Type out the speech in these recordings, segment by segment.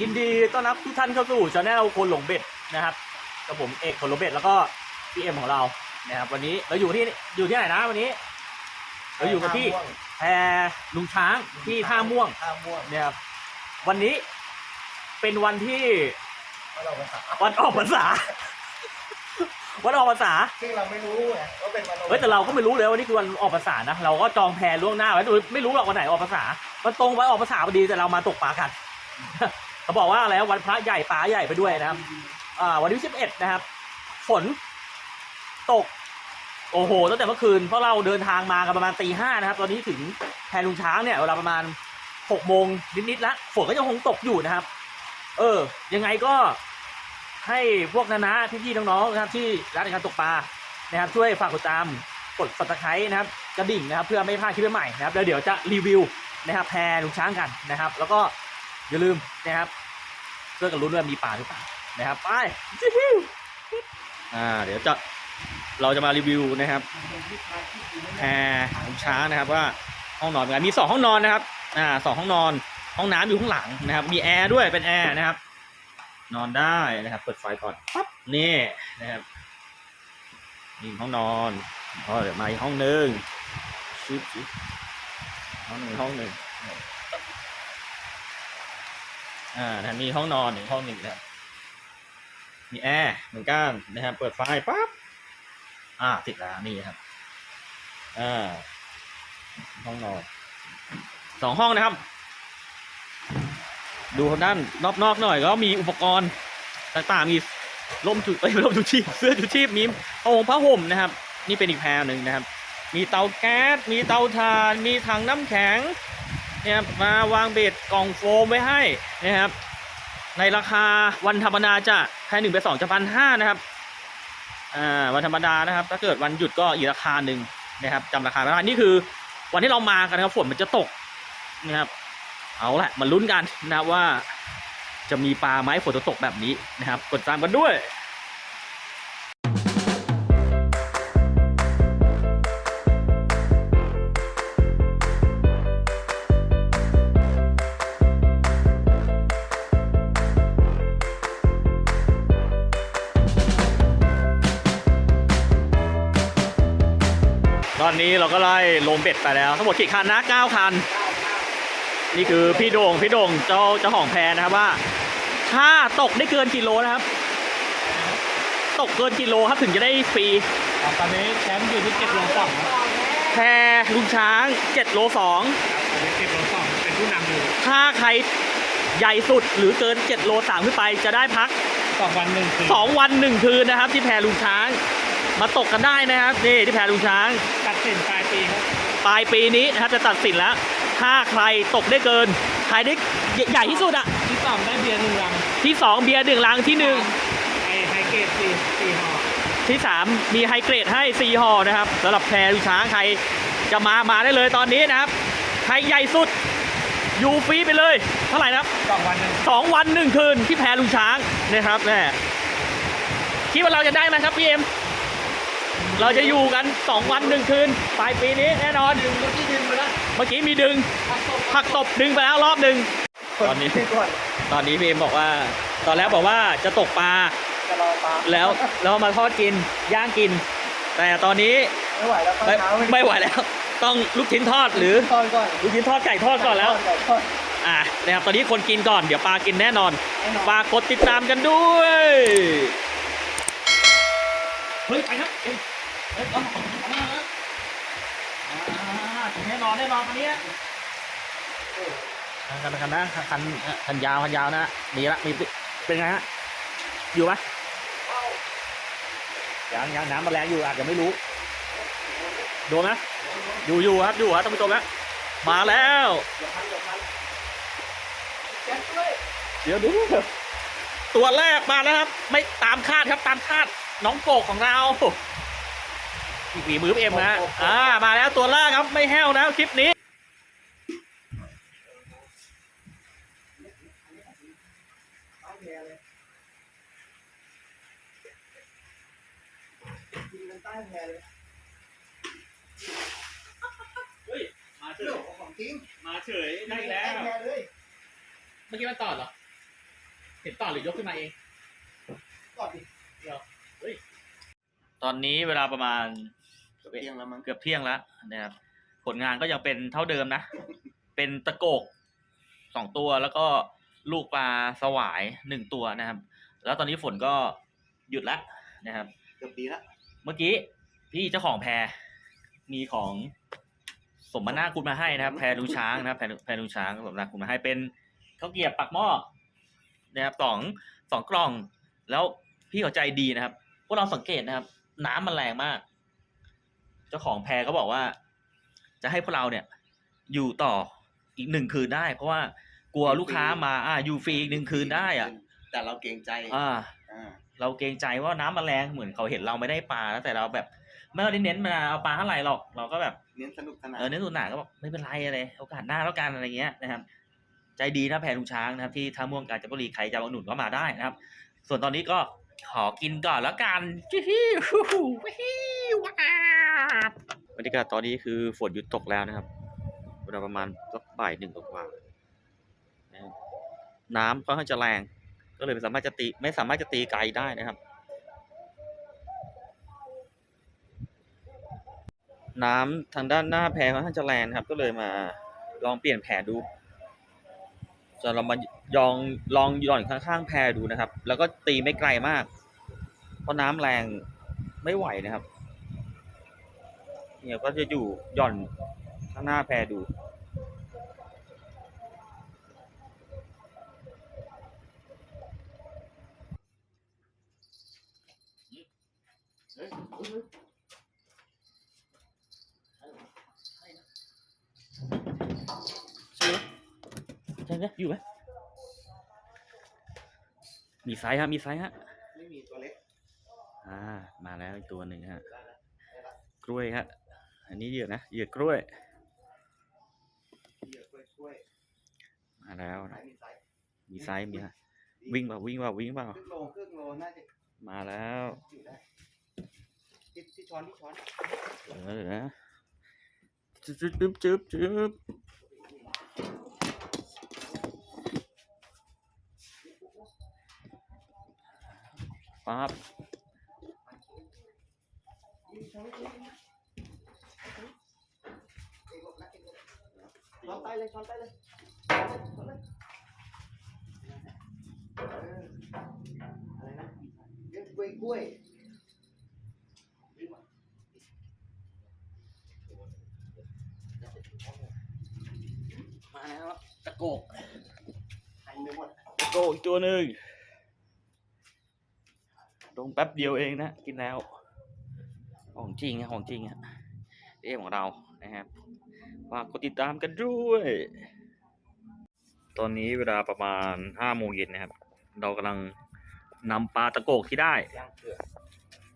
ยินดีต้อนรับทุกท่านเข้าสู่ช anel คนหลงเบ็ดนะครับกับผมเอกคนหลงเบ็ดแล้วก็พี่เอ็มของเรานะครับวันนี้เราอยู่ที่อยู่ที่ไหนนะวันนี้ เราอยู่กับที่แพรลุงช้างที่ท่าม่วงท่าม่วงเนี่ยครับวันนี้เป็นวันที่ว่าเราภาษาวันออกพรรษาวันออกพรรษาซึ่งเราไม่รู้ไงว่าเป็นวันเฮ้ยแต่เราก็ไม่รู้เลยว่านี่คือวันออกพรรษานะเราก็จองแพรล่วงหน้าไว้โดยไม่รู้หรอกวันไหนออกพรรษามันตรงไว้ออกพรรษาพอดีแต่เรามาตกปลากัน เขาบอกว่าแล้ววันพระใหญ่ปลาใหญ่ไปด้วยนะครับ อ่า วันที่สิบเอ็ดนะครับ ฝนตก โอ้โห ตั้งแต่เมื่อคืน เพราะเราเดินทางมากันประมาณตีห้านะครับ ตอนนี้ถึงแพรลุงช้างเนี่ยเวลาประมาณหกโมงนิดๆแล้วฝนก็ยังคงตกอยู่นะครับ เออ ยังไงก็ให้พวกนานาพี่ๆน้องๆนะครับ ที่รักในการตกปลานะครับ ช่วยฝากกดตามกด subscribe นะครับกระดิ่งนะครับ เพื่อไม่พลาดคลิปใหม่ๆนะครับแล้วเดี๋ยวจะรีวิวนะครับแพรลุงช้างกันนะครับ แล้วก็อย่าลืมนะครับ เพื่อกันรู้นว่ามีปลาหรือเปล่านะครับไปอ่าเดี๋ยวจะเราจะมารีวิวนะครับแพรลุงช้างนะครับว่าห้องนอนเป็นไงมีสองห้องนอนนะครับอ่าสองห้องนอนห้องน้ำอยู่ข้างหลังนะครับ มีแอร์ด้วยเป็นแอร์นะครับ นอนได้นะครับ เปิดไฟก่อนปั๊บนี่นะครับนี่ห้องนอนพอเดี๋ยวมาอีกห้องหนึ่งชิบชิบห้องหนึ่งห้องหนึ่ง อ่านะมีห้องนอนหนึ่งห้องหนึ่งนะครับมีแอร์เหมือนกันนะครับ เปิดไฟปั๊บอ่าติดแล้วนี่ครับอ่าห้องนอนสองห้องนะครับ ดูทางด้านนอกๆหน่อย ก็มีอุปกรณ์ต่างๆมีร่มจุเอ้ยร่มจุชีพเสื้อจุชีพมีผ้าห่มผ้าห่มนะครับ นี่เป็นอีกแพรหนึ่งนะครับ มีเตาแก๊สมีเตาถ่าน มีถังน้ำแข็ง นะครับมาวางเบ็ดกล่องโฟมไว้ให้นะครับ ในราคาวันธรรมดาจะแพรหนึ่งไปสองจะพันห้านะครับอ่าวันธรรมดานะครับ ถ้าเกิดวันหยุดก็อีกราคาหนึ่งนะครับจำราคาไม่ได้นี่คือ วันที่เรามากันนะครับฝนมันจะตกนะครับ เอาละมาลุ้นกันนะว่าจะมีปลาไหมฝนจะตกแบบนี้นะครับ กดตามกันด้วย เราก็ไล่ลงเบ็ดไปแล้ว ทั้งหมดกี่คันนะ9คัน นี่คือพี่โด่งพี่โด่งเจ้าเจ้าของแพนะครับว่า ถ้าตกได้เกินกิโลนะครับ ตกเกินกิโลครับถึงจะได้ฟรีตอนนี้แชมป์อยู่ที่เจ็ดโลสองครับแพลุงช้าง7โล2ตอนนี้เจ็ดโลสองเป็นผู้นำอยู่ถ้าใครใหญ่สุดหรือเกิน7โล3ขึ้นไปจะได้พักสองวันหนึ่งคืน2วัน1คืนนะครับ ที่แพลุงช้าง มาตกกันได้นะครับนี่ที่แพลุงช้างตัดสินปลาย ปีครับปลายปีนี้นะครับจะตัดสินแล้ว ถ้าใครตกได้เกิน ใครได้ใหญ่ที่สุดอะที่สองได้เบียร์หนึ่งลังที่สองเบียร์หนึ่งลังที่หนึ่งไอไฮเกรดสี่สี่ห่อที่สามมีไฮเกรดให้ซีห่อนะครับสำหรับแพรลูกช้างใครจะมามาได้เลยตอนนี้นะครับ ใครใหญ่สุดอยู่ฟรีไปเลย เท่าไหร่นะครับ สองวันหนึ่งสองวันหนึ่งคืนที่แพรลุงช้างนะครับแม่คิดว่าเราจะได้ไหมครับพี่เอ็ม เราจะอยู่กันสองวันหนึ่งคืนปลายปีนี้แน่นอนดึงเมื่อกี้ดึงไปแล้วเมื่อกี้มีดึงผักตบดึงไปแล้วรอบหนึ่งตอนนี้ก่อนตอนนี้พี่เอ็มบอกว่า ตอนแรกบอกว่าจะตกปลาจะรอปลาแล้วแล้วมาทอดกินย่างกิน แต่ตอนนี้ไม่ไหวแล้วตอนไม่เช้าไม่ไหวแล้ว ต้องลูกชิ้นทอดหรือทอดก่อนลูกชิ้นทอดไก่ทอดก่อนแล้วไก่ทอดอะนะครับตอนนี้คนกินก่อนเดี๋ยวปลากินแน่นอนแน่นอนฝากกดติดตามกันด้วยเฮ้ยไปครับ เฮ้ยเอาของของมาแล้วอ่าแน่นอนแน่นอนตอนนี้คันคันนะคันคันยาวคันยาวนะมีละมีเป็นไงฮะอยู่ไหมยังยังน้ำมันแรงอยู่อาจจะไม่รู้โดนไหมอยู่อยู่ครับอยู่ครับท่านผู้ชมนะมาแล้วแจ็คด้วเดี๋ยวดูตัวแรกมาแล้วครับ ไม่ตามคาดครับตามคาดน้องโกกของเรา ฝีมือเอ็มนะอ่ามาแล้วตัวแรกครับไม่แห้วนะคลิปนี้เอาแพรเลยกินกันใต้แพรเลยเฮ้ย มาเฉเรื่อยงของจริงมาเฉยใต้แพรเลยเมื่อกี้มันตอดเหรอ เห็นต่อหรือยกขึ้นมาเองก่อนดิตอนนี้เวลาประมาณ เที่ยงแล้วมั้งเกือบเที่ยงแล้วนะครับผลงานก็ยังเป็นเท่าเดิมนะ เป็นตะโกกสองตัวแล้วก็ลูกปลาสวายหนึ่งตัวนะครับ แล้วตอนนี้ฝนก็หยุดแล้วนะครับเกือบดีละเมื่อกี้พี่เจ้าของแพรมีของสมนาคุณมาให้นะครับ แพรดูช้างนะครับแพรแพรดูช้างสมนาคุณมาให้เป็นข้าวเกรียบปักหม้อนะครับสองสองกล่อง แล้วพี่เขาใจดีนะครับ พวกเราสังเกตนะครับ น้ำมันแรงมาก เจ้าของแพรก็บอกว่า จะให้พวกเราเนี่ย อยู่ต่ออีกหนึ่งคืนได้ เพราะว่ากลัวลูกค้ามา อ่าอยู่ฟรีอีกหนึ่งคืนได้อะ แต่เราเกรงใจอ่า อ่าเราเกรงใจว่าน้ำมันแรงเหมือนเขาเห็นเราไม่ได้ปลาแล้วแต่เราแบบ ไม่ได้เน้นมาเอาปลาเท่าไหร่หรอกเราก็แบบ เน้นสนุกสนานเออเน้นสุดหนาก็บอกไม่เป็นไรอะไรโอกาสหน้าแล้วกันอะไรเงี้ยนะครับ ใจดีนะแพรลุงช้างนะครับ ที่ท่าม่วงกาญจนบุรีใครจะมาอุดหนุนก็มาได้นะครับ ส่วนตอนนี้ก็ ขอกินก่อนแล้วกันจิฮิวฮิวบรรยากาศตอนนี้คือฝนหยุดตกแล้วนะครับเวลาประมาณสักบ่ายหนึ่งกว่าน้ำค่อนข้างจะแรง ก็เลยไม่สามารถจะตีไม่สามารถจะตีไกลได้นะครับ น้ำทางด้านหน้าแพค่อนข้างจะแรงนะครับ ก็เลยมาลองเปลี่ยนแผนดู จะเรามาลองลองหย่อนข้างๆแพดูนะครับ แล้วก็ตีไม่ไกลมาก เพราะน้ำแรงไม่ไหวนะครับ เนี่ยก็จะอยู่หย่อนข้างหน้าแพดูใช่ไหม ใช่ไหมอยู่ไหมมีไซส์ฮะ มีไซส์ฮะ ไม่มีตัวเล็ก อ่า มาแล้วอีกตัวหนึ่งฮะ กล้วยฮะ อันนี้เหยื่อนะ เหยื่อกล้วยเหยื่อกล้วยมาแล้วนะมีไซส์มีฮะ วิ่งเปล่าวิ่งเปล่าวิ่งเปล่าครึ่งโลครึ่งโลน่าจะมาแล้วที่ที่ช้อนที่ช้อนเออนะจึ๊บจึ๊บจึ๊บจึ๊บจึ๊บ ปั๊บช้อนใต้เลยช้อนใต้เลยช้อนเลยเอออะไรนะเรียกกล้วยกล้วยมาแล้วตะโกกทันไปหมดตะโกกอีกตัวหนึ่ง ลงแป๊บเดียวเองนะ กินแล้ว ของจริงอะของจริงอะเอของเรานะครับฝากกดติดตามกันด้วย ตอนนี้เวลาประมาณห้าโมงเย็นนะครับ เรากำลังนำปลาตะโกกที่ได้ย่างเกลือ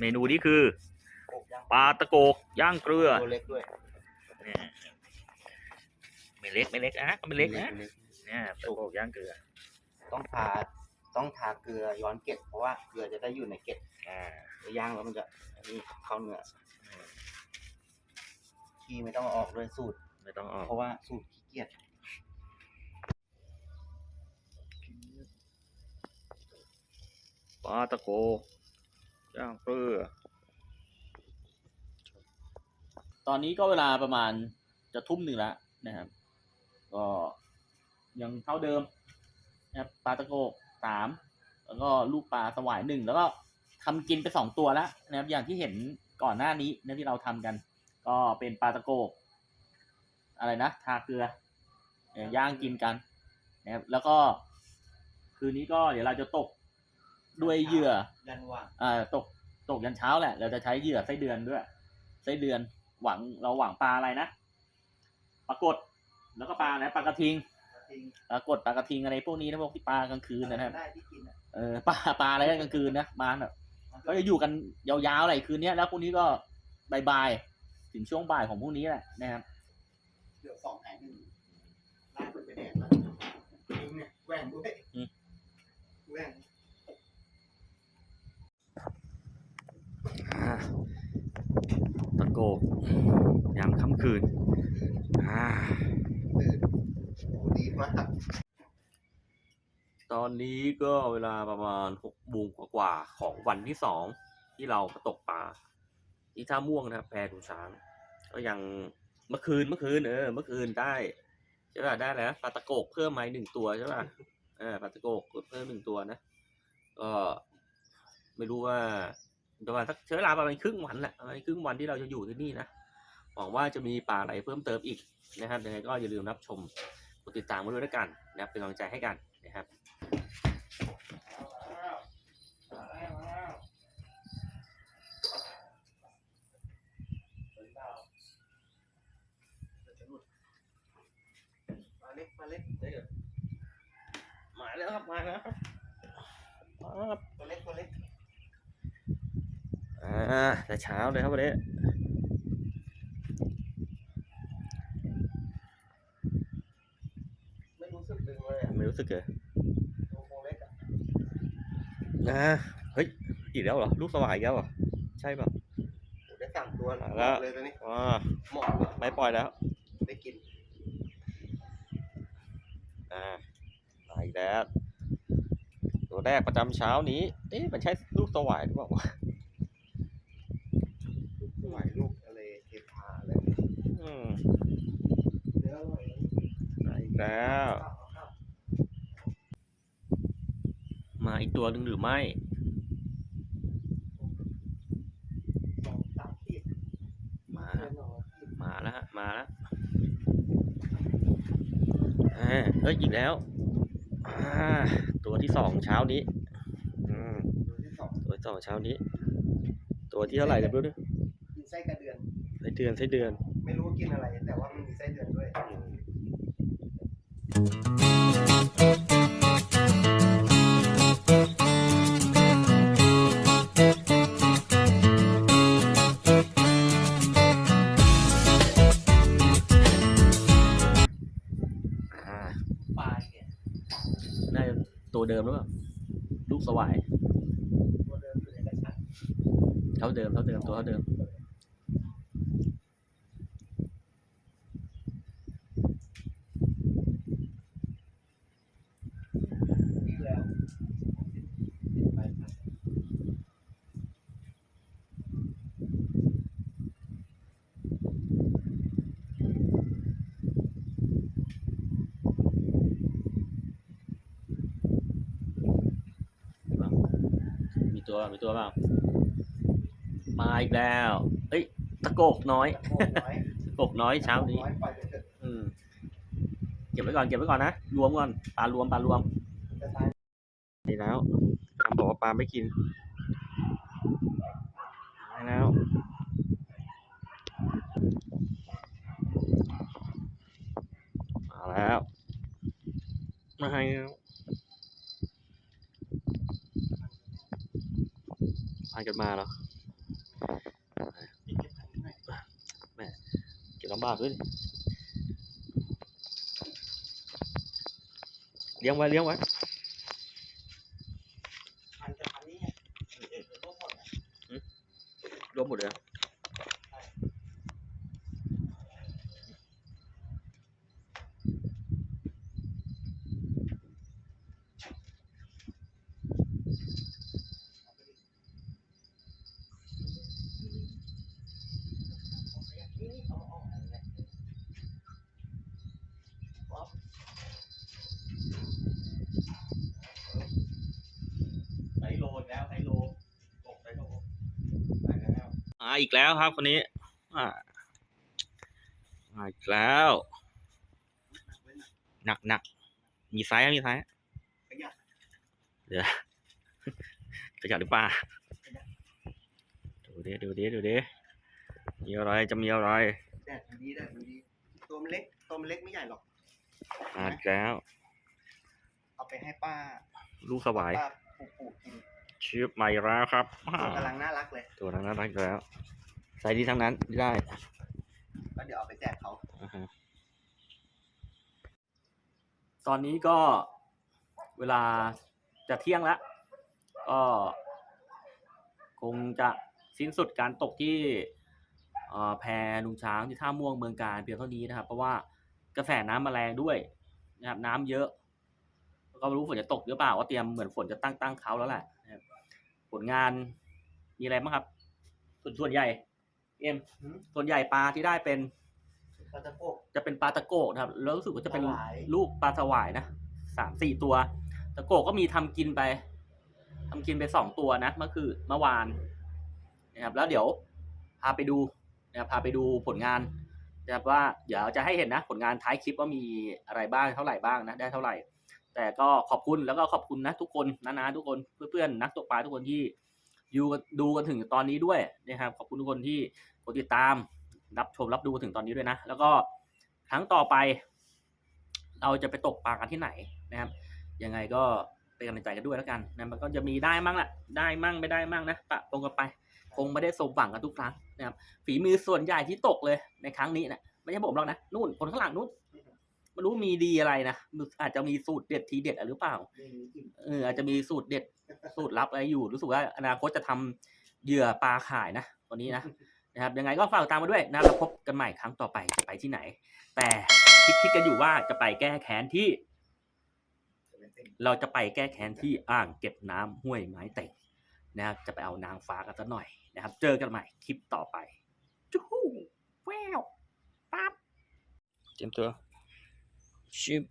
เมนูนี้คือโอกย่างปลาตะโกกย่างเกลือตัวเล็กด้วยเนี่ยไม่เล็กไม่เล็กนะก็ไม่เล็กนะเล็กเนี่ยตะโกกย่างเกลือ ต้องทา ต้องทาเกลือย้อนเกล็ดเพราะว่าเกลือจะได้อยู่ในเกล็ดอ่าย่างแล้วมันจะนี่เข้าเนื้อขี้ไม่ต้องเอาออกด้วยสูตร ไม่ต้องออก เพราะว่าสูตรขี้เกียจปลาตะโกย่างเกลือ ตอนนี้ก็เวลาประมาณจะทุ่มหนึ่งแล้วนะครับ ก็ยังเท่าเดิมนะครับปลาตะโก สามแล้วก็ลูกปลาสวายหนึ่งแล้วก็ทำกินไปสองตัวแล้วนะครับ อย่างที่เห็นก่อนหน้านี้นะที่เราทำกัน ก็เป็นปลาตะโกอะไรนะทาเกลือเอ่อย่างกินกันนะครับแล้วก็คืนนี้ก็เดี๋ยวเราจะตกด้วยเหยื่อยันว่างอ่าตกตกยันเช้าแหละ เราจะใช้เหยื่อไส้เดือนด้วย ไส้เดือนหวังเราหวังปลาอะไรนะปลากดแล้วก็ปลาอะไรปลากระทิง จริงปลากดปลากระทิงอะไรพวกนี้นะพวกที่ปลากลางคืนนะครับได้ที่กินอะเออปลาปลาอะไรกลางคืนนะมาแบบก็จะอยู่กันยาวๆอะไรคืนเนี้ยแล้วพรุ่งนี้ก็บ่ายๆถึงช่วงบ่ายของพรุ่งนี้แหละนะครับเหลือสองแผงหนึ่งลากมันไปแดกแล้วจริงเนี่ยแหว่งด้วยแหว่งอ่าตะโกกยามค่ำคืน อ่าตื่น โอ้ดีมากตอนนี้ก็เวลาประมาณหกโมงกว่าๆของวันที่สองที่เราตกปลาที่ท่าม่วงนะครับแพดูช้าง ก็ยังเมื่อคืนเมื่อคืนเออเมื่อคืนได้ใช่ป่ะได้แล้วปลาตะโกกเพิ่มมาหนึ่งตัวใช่ป่ะเออปลาตะโกกเพิ่มหนึ่งตัวนะก็ไม่รู้ว่าประมาณสักใช้เวลาประมาณครึ่งวันแหละประมาณครึ่งวันที่เราจะอยู่ที่นี่นะหวังว่าจะมีปลาอะไรเพิ่มเติมอีกนะครับยังไงก็อย่าลืมรับชม กดติดตามมาด้วยแล้วกันนะครับเป็นกำลังใจให้กันนะครับมาเล็กมาเล็กมาแล้วครับมาแล้วครับมาแล้วครับตัวเล็กตัวเล็กอ่าแต่เช้าเลยครับวันนี้ ไม่รู้สึกดึงเลยอะ ไม่ รู้สึกเลยตัวโคงเล็กอะนะเฮ้ย อีกแล้วเหรอ ลูกสวายอีกแล้วเหรอ ใช่ป่ะโอ้ได้สามตัวมาแล้วเลยตัวนี้อ่าเหมาะเลยไม่ปล่อยแล้ว ได้กิน อ่ามาอีกแล้ว ตัวแรกประจำเช้านี้ เอ๊ะ มันใช่ลูกสวายหรือเปล่าวะลูกไหวลูกอะไรเทพาอะไรอืมเนื้ออร่อยมาอีกแล้ว ข้าวข้าว มาอีก ตัวหนึ่งหรือไม่สองสามขีดมาเนื้อหน่อยขีดมาแล้วฮะมาแล้วอ่าเอ้ยอีกแล้วอ่าตัวที่สองเช้านี้อืมตัวที่สองตัวที่สองเช้านี้ ตัวที่เท่าไหร่เดี๋ยวดูดิกินไส้กระเดือนไส้เดือนไส้เดือน ไม่รู้ว่ากินอะไร แต่ว่ามันมีไส้เดือนด้วย เท่าเดิมเท่าเดิมตัวเท่าเดิมนี่แล้วไปครับมีตัวมีตัวเปล่า มาอีกแล้ว เอ้ย ตะโกกน้อย ตะโกนน้อยตะโกกน้อยเช้านี้น้อยปล่อยไปเถอะอืม เก็บไว้ก่อน เก็บไว้ก่อนนะ รวมก่อน ปลารวม ปลารวมจะตายนี่แล้วคำบอกว่าปลาไม่กินได้แล้ว มาแล้ว มาให้แล้วพากันมาเหรอ เก็บลำบากด้วยดิเลี้ยงไว้เลี้ยงไว้พันจะพันนี้เด็กๆพวกหมดอะรวมหมดเลยเหรอ นี่เอาเอาเอาเอา ไซโลอีกแล้วไซโลตกไซโลไป แล้วอ่าอีกแล้วครับคนนี้อ่ามาอีกแล้ว หนักหนักมีไซส์ไหมมีไซส์ขยับเดี๋ยวจะจัดหรือเปล่าดูดิดูดิดูดิมีอะไรจะมีอะไรแดดมันดีแดดมันดีตัวมันเล็กตัวมันเล็กไม่ใหญ่หรอกมาอีกแล้ว เอาไปให้ป้า ลูกสวายป้าปู่ปู่กิน ชื่อใหม่แล้วครับตัวกำลังน่ารักเลย ตัวนั้นน่ารักอยู่แล้วไซส์ดีทั้งนั้นได้แล้วเดี๋ยวเอาไปแจกเขาอ่าฮะตอนนี้ก็เวลาจะเที่ยงแล้วก็คงจะสิ้นสุดการตกที่เอ่อแพลุงช้างที่ท่าม่วงเมืองการเพียงเท่านี้นะครับ เพราะว่ากระแสน้ำมาแรงด้วยนะครับน้ำเยอะ ก็ไม่รู้ฝนจะตกหรือเปล่าก็เตรียมเหมือนฝนจะตั้งตั้งเขาแล้วแหละนะครับ ผลงานมีอะไรบ้างครับ ส่วนส่วนใหญ่ เอ็มหืมส่วนใหญ่ปลาที่ได้เป็นปลาตะโกก จะเป็นปลาตะโกกนะครับ แล้วรู้สึกว่าจะเป็นปลาหวาย ลูกปลาสวายนะสามสี่ตัว ตะโกกก็มีทำกินไปทำกินไปสองตัวนะเมื่อคือเมื่อวานนะครับ แล้วเดี๋ยวพาไปดูนะครับพาไปดูผลงานนะครับว่าเดี๋ยวจะให้เห็นนะ ผลงานท้ายคลิปว่ามีอะไรบ้างเท่าไหร่บ้างนะได้เท่าไหร่ แต่ก็ขอบคุณแล้วก็ขอบคุณนะทุกคนนะนะทุกคนเพื่อนๆนักตกปลาทุกคนที่อยู่ดูกันถึงตอนนี้ด้วยนะครับขอบคุณทุกคนที่กดติดตามรับชมรับดูถึงตอนนี้ด้วยนะ แล้วก็ครั้งต่อไป เราจะไปตกปลากันที่ไหนนะครับยังไงก็เป็นกำลังใจกันด้วยแล้วกันนะมันก็จะมีได้มั่งแหละได้มั่งไม่ได้มั่งนะปะปงกันไปคงไม่ได้สมหวังกันทุกครั้งนะครับฝีมือส่วนใหญ่ที่ตกเลยในครั้งนี้นะไม่ใช่ผมหรอกนะนู่นคนข้างหลังนู่น ไม่รู้มีดีอะไรนะอาจจะมีสูตรเด็ดทีเด็ดอะไรหรือเปล่าไม่มีกลิ่นเอออาจจะมีสูตรเด็ดสูตรลับอะไรอยู่ รู้สึกว่าอนาคตจะทำเหยื่อปลาขายนะวันนี้นะนะครับยังไงก็ฝากติดตามมาด้วยนะแล้วพบกันใหม่ครั้งต่อไปจะไปที่ไหน แต่คิดคิดกันอยู่ว่าจะไปแก้แค้นที่จะไม่เป็นเราจะไปแก้แค้นที่อ่างเก็บน้ำห้วยไม้เต็งนะครับจะไปเอานางฟ้ากันสักหน่อยนะครับ เจอกันใหม่คลิปต่อไปจู้ฮู้แววปั๊บเตรียมตัว ชิบ